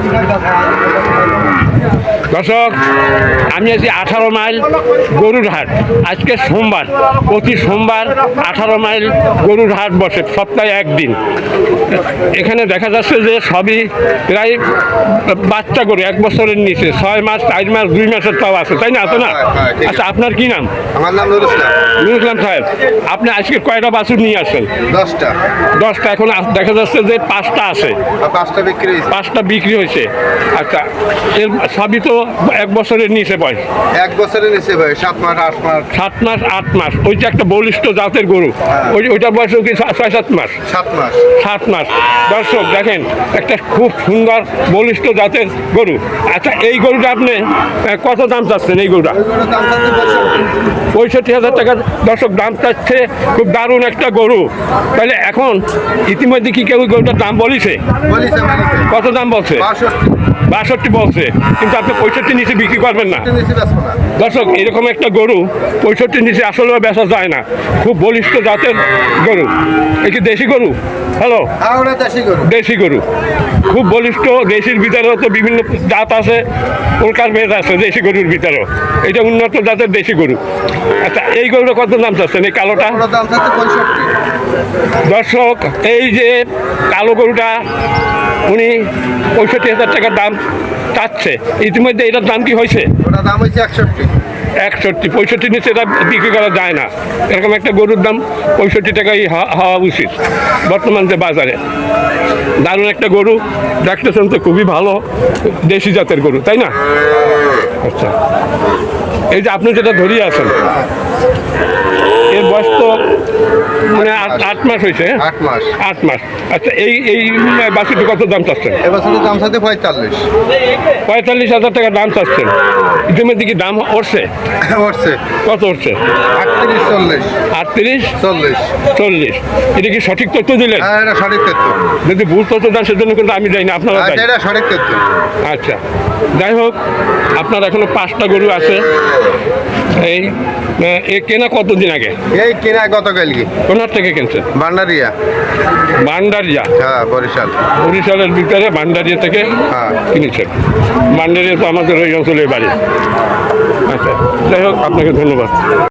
你看刚才啊 দর্শক আমি আছি আঠারো মাইল গরুর হাট আজকে সোমবার প্রতি সোমবার আঠারো মাইল গরুর হাট বসে সপ্তাহে একদিন। এখানে দেখা যাচ্ছে যে সবই প্রায় বাচ্চা গরু এক বছরের নিচে ছয় মাস চার মাস দুই মাসের তাও আছে তাই না? আছে না? হ্যাঁ, হ্যাঁ। আচ্ছা আপনার কি নাম? আমার নাম নুর ইসলাম। নুরুল ইসলাম সাহেব আপনি আজকে কয়টা বাছুর নিয়ে আসেন দশটা। দশটা এখন দেখা যাচ্ছে যে পাঁচটা আছে। পাঁচটা বিক্রি পাঁচটা বিক্রি হয়েছে। আচ্ছা এর সবই তো এক বছরের নিচে বয়স এক বছরের নিচে ভাই সাত মাস আট মাস। সাত মাস আট মাস। ওইটা একটা বলিষ্ঠ জাতের গরু। ওই ওইটার বয়স কি ছয় সাত মাস? সাত মাস। সাত মাস। দর্শক দেখেন একটা খুব সুন্দর বলিষ্ঠ জাতের গরু। আচ্ছা এই গরুটা আপনি কত দাম চাচ্ছেন এই গরুটা? পঁয়ষট্টি। হাজার টাকা। দর্শক দাম চাচ্ছে খুব দারুণ একটা গরু। তাহলে এখন ইতিমধ্যে কি কেউ গরুটার দাম বলিছে? কত দাম বলছে? বাষট্টি বলছে কিন্তু আপনি পঁয়ষট্টি নিচে বিক্রি করবেন না। দর্শক এরকম একটা গরু পঁয়ষট্টি নিচে আসলে বেচা যায় না। খুব বলিষ্ঠ জাতের গরু। এ কি দেশি গরু? হ্যালো হ্যাঁ দেশি গরু। খুব বলিষ্ঠ দেশির ভিতরেও তো বিভিন্ন জাত আছে প্রকার ভেদ আছে দেশি গরুর ভিতরেও। এটা উন্নত জাতের দেশি গরু। আচ্ছা এই গরুটা কত দাম চাচ্ছেন? এই কালোটা? দর্শক এই যে কালো গরুটা উনি পঁয়ষট্টি হাজার টাকার দাম চাচ্ছে। ইতিমধ্যে এটার দাম কি হয়েছে? ওটার দাম হয়েছে একষট্টি। একষট্টি। পঁয়ষট্টি নিচে এটা বিক্রি করা যায় না। এরকম একটা গরুর দাম পঁয়ষট্টি টাকাই হওয়া- হওয়া উচিত বর্তমান যে বাজারে। দারুণ একটা গরু দেখতেছেন তো খুবই ভালো দেশি জাতের গরু তাই না? আচ্ছা। এই যে আপনি যেটা ধরিয়ে আছেন এর বয়স তো মানে আট- মাস হয়েছে হ্যাঁ? আট মাস। আট মাস। আচ্ছা এই এই বাসিটি কত দাম চাচ্ছেন? এবছরের দাম চাচ্ছে পঁয়তাল্লিশ। পঁয়তাল্লিশ হাজার টাকা দাম চাচ্ছেন। ইতিমধ্যে কি দাম উঠছে উঠছে কত উঠছে আটত্রিশ চল্লিশ। আটত্রিশ? চল্লিশ। চল্লিশ। এটা কি সঠিক তথ্য দিলেন? হ্যাঁ এটা সঠিক তথ্য। যদি ভুল তথ্য দেন সেজন্য কিন্তু আমি যাই না আপনারা আচ্ছা যাই এটা সঠিক তথ্য। আচ্ছা। যাই হোক আপনার এখনও পাঁচটা গরু আছে। এই এ কেনা কতদিন আগে? এই কিনা গতকাল কি কোনার থেকে কিনছেন? ভান্ডারিয়া ভান্ডারিয়া হ্যাঁ বরিশাল। বরিশালের ভিতরে ভান্ডারিয়া থেকে হ্যাঁ। কিনেছেন। ভান্ডারিয়া তো আমাদের ওই অঞ্চলের বাড়ি আচ্ছা যাই হোক আপনাকে ধন্যবাদ।